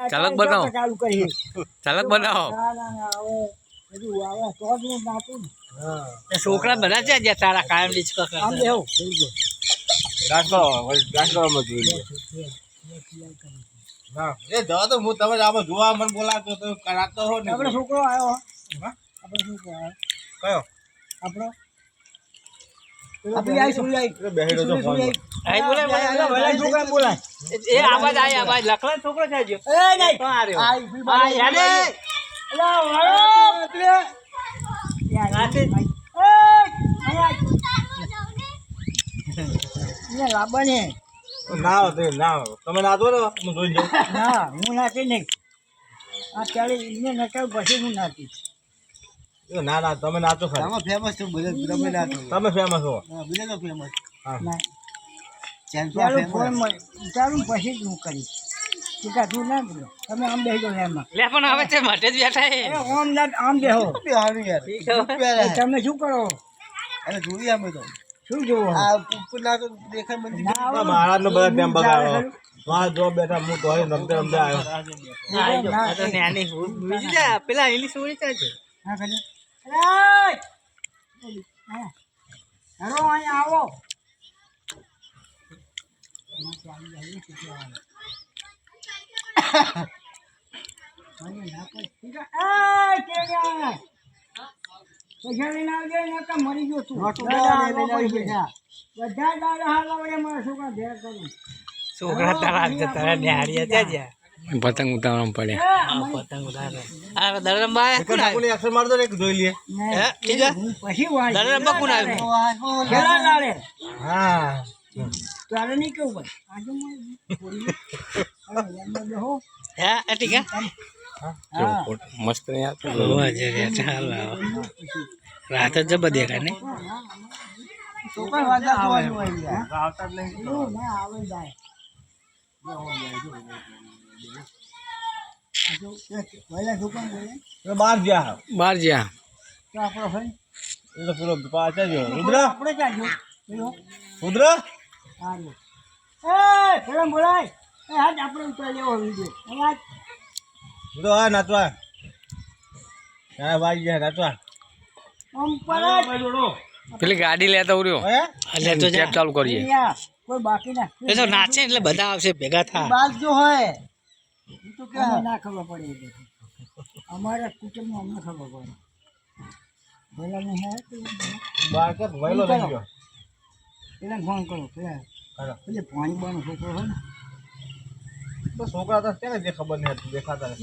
ચાલક બનાવો. ચાલુ કરી ચાલક બનાવો. જ છોકરા બધા છે જ્યાં તારા કાયમની આમ બેહો. ડાન્સ કરો ડાન્સ કરવામાં જોઈ લે હા એ જવા તો હું તમે આમાં જોવા મને બોલાતો તો કરાતો હો. છોકરો આવ્યો કયો? આપણો બોલાય, બોલાય, બોલાય બોલાય, છોકરા બોલાય એ આવાજ આય આવાજ. લખલા છોકરો છે જો એ નહીં. આ રહ્યો. આ યાને અલા, વાળો, એટલે. યાર, નાચે. એ, અહીંયા. અહીંયા ના તો ના તમે ના દો ને હું જોઈ જાઉં. ના હું નાચી નહીં. આ ત્યારે એને પછી હું એ ના ના તમે નાચો ખાલી. ફેમસ છે બધા તમે ના છો તમે ફેમસ હો. બીજા તો ફેમસ હા. ફોન પછી જ હું કરીશ. ટીકા તું ના બોલો તમે આમ એમાં. લે પણ હવે તે માટે જ બેઠા એ આમ ના આમ બેહો. બિહારી યાર? ઠીક છે. હવે. પ્યારા એ હે. તમે શું કરો? અરે જોઈએ અમે તો. શું જોવો? આ ઉપર ના તો દેખાય નો બધા બગાડો. મારા જો બેઠા હું તો રમતે રમતે આવ્યો. આ તો નાની બીજી જા, પેલા ઇંગ્લિશ ઉડી જાય છે? હા હા. આવો મને ના કોઈ ઠીકા. એ, કેળિયા! પૈસા લઈને આવજે, નકર મરી ગયો તું. દાદા હાલવા પડશે. બધા દાદા હાલવા પડે, મારા છોકરા ભેર કરું. છોકરા તારા તારા ન્યારીયા ત્યાં પતંગ ઉતારવા પડે આ પતંગ દરરંબા કોણ આવ્યું? કોની મારતો ને એક જોઈ લઈએ. હે? હું પછી. કોણ આવ્યું? હા તારે નહીં કેવું ભાઈ. હે? હા. મસ્ત. રાત જ જબર દેખાય ને જાય. જ્યાં પાછા જો રુદ્ર આપણે ક્યાં જો રુદ્ર હા એ પેલા બોલાય એ હાજ આપણે ઉતરી લેવો વીડિયો અહીંયા રુદ્ર હા નાચવા હા ભાઈ ગયા નાચવા આમ પર પેલી ગાડી લેતા ઉર્યો હે? એટલે તો જા. ટેપ ચાલુ કરીએ. કોઈ બાકી ના. એ તો નાચે એટલે બધા આવશે ભેગા થા. બાજ જો હોય. તો કે ના ખબર પડે અમારા કુટુંબમાં અમને ખબર પડે. પેલા નહીં? હે વહેલો થઈ ગયો. પેલા ફોન કરો પેલા હાલો. પેલે પાણી બાનું છોકરો હોય ને તો છોકરા તો છે ને જે ખબર નહીં હતી દેખાતા.